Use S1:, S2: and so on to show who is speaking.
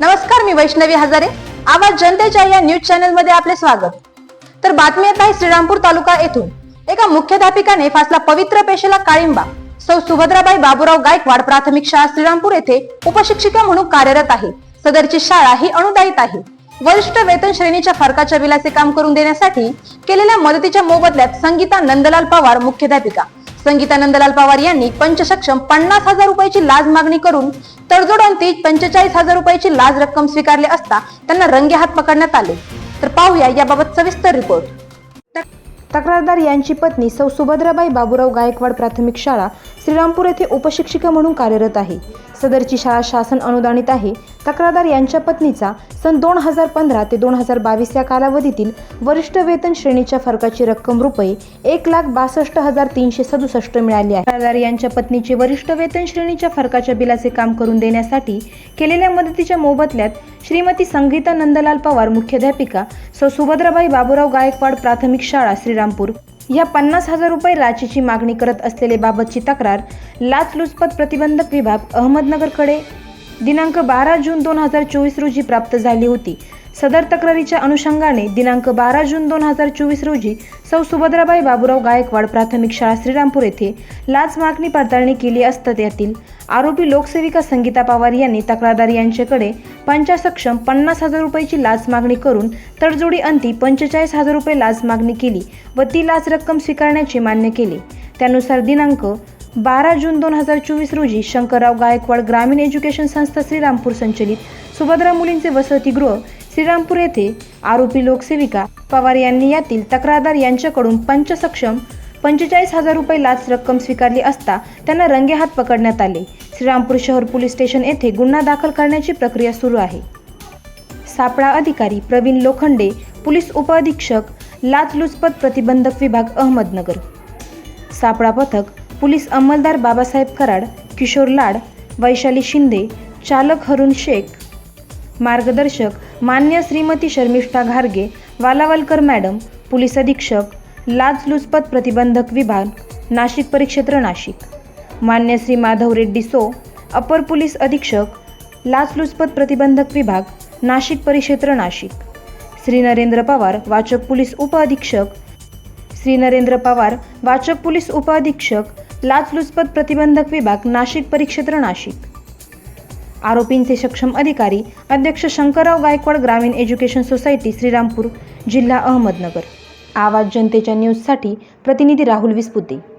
S1: नमस्कार मी वैष्णवी हजारे. आवाज जनतेच्या या न्यूज चॅनलमध्ये आपले स्वागत. तर बातमी येत आहे श्रीरामपूर तालुका येथून. एका मुख्याध्यापिकाने फासला पवित्र पेशेला काळिंबा. सौ सुभद्राबाई बाबूराव गायकवाड प्राथमिक शाळा श्रीरामपूर येथे उपशिक्षिका म्हणून कार्यरत आहे. सदरची शाळा ही अनुदायित आहे. वरिष्ठ वेतन श्रेणीच्या फरकाच्या बिलाचे काम करून देण्यासाठी केलेल्या मदतीच्या मोबदल्यात संगीता नंदलाल पवार मुख्याध्यापिका. संगीता नंदलाल पवार यांनी पंचसक्षम पन्नास हजार रुपयाची लाज मागणी करून तडजोडांती पंचेचाळीस हजार रुपयाची लाच रक्कम स्वीकारली असता त्यांना रंगे हात पकडण्यात आले. तर पाहूया याबाबत सविस्तर रिपोर्ट तक्रारदार यांची पत्नी सौ सुभद्राबाई बाबूराव गायकवाड प्राथमिक शाळा श्रीरामपूर येथे उपशिक्षिका म्हणून कार्यरत आहे. सदरची शाळा शासन अनुदानित आहे. तक्रारदार यांच्या पत्नीचा सन दोन हजार पंधरा ते दोन हजार बावीस या कालावधीतील वरिष्ठ वेतन श्रेणीच्या फरकाची रक्कम रुपये एक लाख बासष्ट हजार तीनशे सदुसष्ट मिळाली आहे. तक्रारदार यांच्या पत्नीचे वरिष्ठ वेतन श्रेणीच्या फरकाच्या बिलाचे काम करून देण्यासाठी केलेल्या मदतीच्या मोबदल्यात श्रीमती संगीता नंदलाल पवार मुख्याध्यापिका सौ सुभद्राबाई बाबूराव गायकवाड प्राथमिक शाळा श्रीरामपूर. या पन्नास हजार रुपये लाचेची मागणी करत असलेले बाबतची तक्रार लाचलुचपत प्रतिबंधक विभाग अहमदनगरकडे दिनांक बारा जून दोन हजार चोवीस रोजी प्राप्त झाली होती. सदर तक्रारीच्या अनुषंगाने दिनांक बारा जून दोन हजार चोवीस रोजी सौ सुभद्राबाई बाबूराव गायकवाड प्राथमिक शाळा श्रीरामपूर येथे लाच मागणी पडताळणी केली असता त्यातील आरोपी लोकसेविका संगीता पवार यांनी तक्रारदार यांच्याकडे पंचासक्षम पन्नास हजार रुपयाची लाच मागणी करून तडजोडी अंती पंचेचाळीस हजार रुपये लाच मागणी केली व ती लाच रक्कम स्वीकारण्याचे मान्य केले. त्यानुसार दिनांक बारा जून दोन हजार चोवीस रोजी शंकरराव गायकवाड ग्रामीण एज्युकेशन संस्था श्रीरामपूर संचलित. सुभद्रा मुलींचे वसतिगृह श्रीरामपूर येथे आरोपी लोकसेविका पवार यांनी यातील तक्रारदार यांच्याकडून पंचसक्षम पंचेचाळीस हजार रुपये लाच रक्कम स्वीकारली असता त्यांना रंगेहात पकडण्यात आले. श्रीरामपूर शहर पोलीस स्टेशन येथे गुन्हा दाखल करण्याची प्रक्रिया सुरू आहे. सापळा अधिकारी प्रवीण लोखंडे पोलीस उपअधीक्षक लाचलुचपत प्रतिबंधक विभाग अहमदनगर. सापळा पथक पोलीस अंमलदार बाबासाहेब कराड किशोर लाड वैशाली शिंदे चालक हरुण शेख. मार्गदर्शक मान्य श्रीमती शर्मिष्ठा घारगे वालावलकर मॅडम पोलीस अधीक्षक लाचलुचपत प्रतिबंधक विभाग नाशिक परिक्षेत्र नाशिक. मान्य श्री माधव रेड्डी सो अपर पोलीस अधीक्षक लाचलुचपत प्रतिबंधक विभाग नाशिक परिक्षेत्र नाशिक. श्री नरेंद्र पवार वाचक पोलीस उपअधीक्षक श्री नरेंद्र पवार वाचक पोलीस उपअधीक्षक लाचलुचपत प्रतिबंधक विभाग नाशिक परिक्षेत्र नाशिक. आरोपींचे सक्षम अधिकारी अध्यक्ष शंकरराव गायकवाड ग्रामीण एज्युकेशन सोसायटी श्रीरामपूर जिल्हा अहमदनगर. आवाज जनतेच्या न्यूजसाठी प्रतिनिधी राहुल विस्पुते.